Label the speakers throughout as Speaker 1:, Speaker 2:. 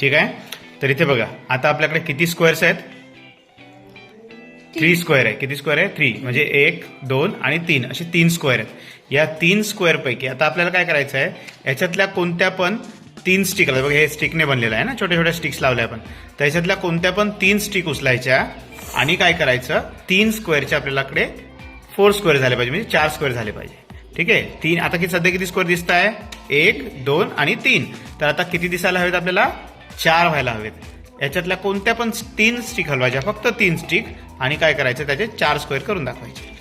Speaker 1: ठीक आहे? तर इथे बघा आता आपल्याकडे किती स्क्वेअर्स आहेत? थ्री स्क्वेअर आहे. किती स्क्वेअर आहे? थ्री म्हणजे एक दोन आणि तीन. असे तीन स्क्वेअर आहेत. या तीन स्क्वेअर पैकी आता आपल्याला काय करायचं आहे? याच्यातल्या कोणत्या पण तीन स्टिक बघा हे स्टिकने बनलेलं आहे ना? छोट्या छोट्या स्टिक्स लावल्या आपण. तर याच्यातल्या कोणत्या पण तीन स्टिक उचलायच्या आणि काय करायचं? तीन स्क्वेअरच्या आपल्याकडे फोर स्क्वेअर झाले पाहिजे. म्हणजे चार स्क्वेअर झाले पाहिजे. ठीक आहे? तीन. आता किती सध्या किती स्क्वेअर दिसत आहे एक दोन आणि तीन. तर आता किती दिसायला हवेत आपल्याला? चार व्हायला हवेत. याच्यातल्या कोणत्या पण तीन स्टिक हलवायच्या फक्त तीन स्टिक आणि काय करायचं त्याचे चार स्क्वेअर करून दाखवायचे.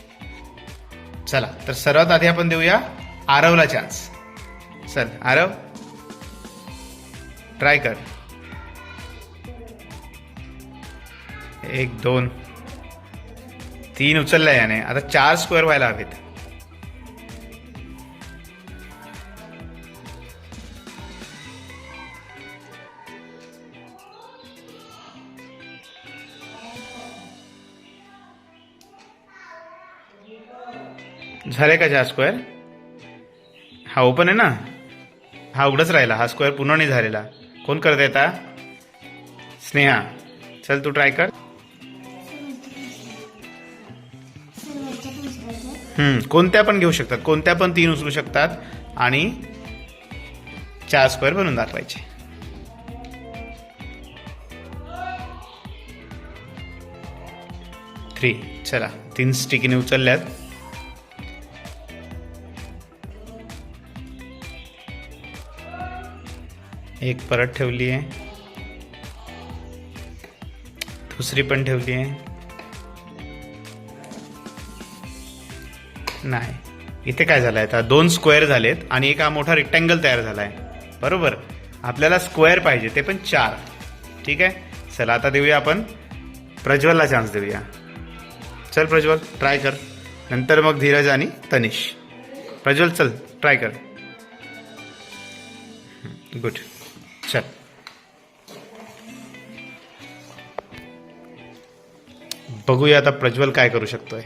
Speaker 1: चला तर सर्वात आधी आपण देऊया आरवला चान्स. चल आरव. ट्राय कर. एक दोन. तीन उचलला याने. आता चार स्क्वेअर व्हायला हवेत. झाले का चार स्क्वेअर हा ओपन आहे ना? हा उघडच राहिला. हा स्क्वेअर पूर्ण नाही झालेला. कोण करत येता स्नेहा. चल तू ट्राय कर. हम्म कोणत्या पण घेऊ शकतात. कोणत्या पण तीन उचलू शकतात. आणि चार स्क्वेअर बनवून दाखवायचे. थ्री चला. तीन स्टिकीने उचलल्यात. एक परत ठेवली आहे. दुसरी पण ठेवली आहे. नाही. इथे काय झालंय? आता दोन स्क्वेअर झालेत आणि एक हा मोठा रेक्टँगल तयार झाला आहे बरोबर? आपल्याला स्क्वेअर पाहिजे ते पण चार. ठीक आहे? चला आता देऊया आपण. प्रज्वलला चान्स देऊया. चल प्रज्वल ट्राय कर. नंतर मग धीरज आणि तनिष. प्रज्वल चल ट्राय कर. गुड. चल. बघूया आता प्रज्वल काय करू शकतोय.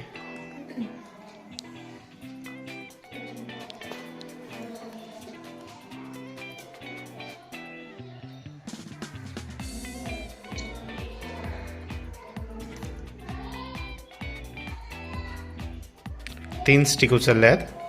Speaker 1: तीन स्टिक उचलल्या आहेत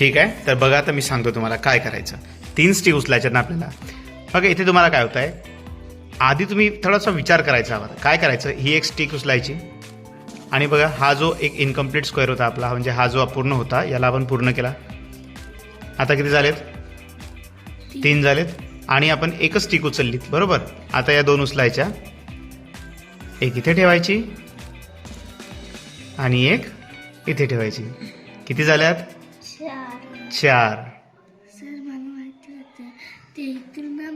Speaker 1: ठीक आहे? तर बघा आता मी सांगतो तुम्हाला काय करायचं. तीन स्टिक उचलायच्या ना आपल्याला. बघा इथे तुम्हाला काय होत आहे आधी तुम्ही थोडासा विचार करायचा हवा काय करायचं? ही एक स्टिक उचलायची. आणि बघा हा जो एक इनकम्प्लीट स्क्वेअर होता आपला म्हणजे हा जो अपूर्ण होता याला आपण पूर्ण केला. आता किती झालेत? तीन. झालेत. आणि आपण एकच स्टिक उचलली बरोबर? आता या दोन उचलायच्या. एक इथे ठेवायची. आणि एक इथे ठेवायची. किती झाल्यात?
Speaker 2: चार.
Speaker 1: सर मला वाटत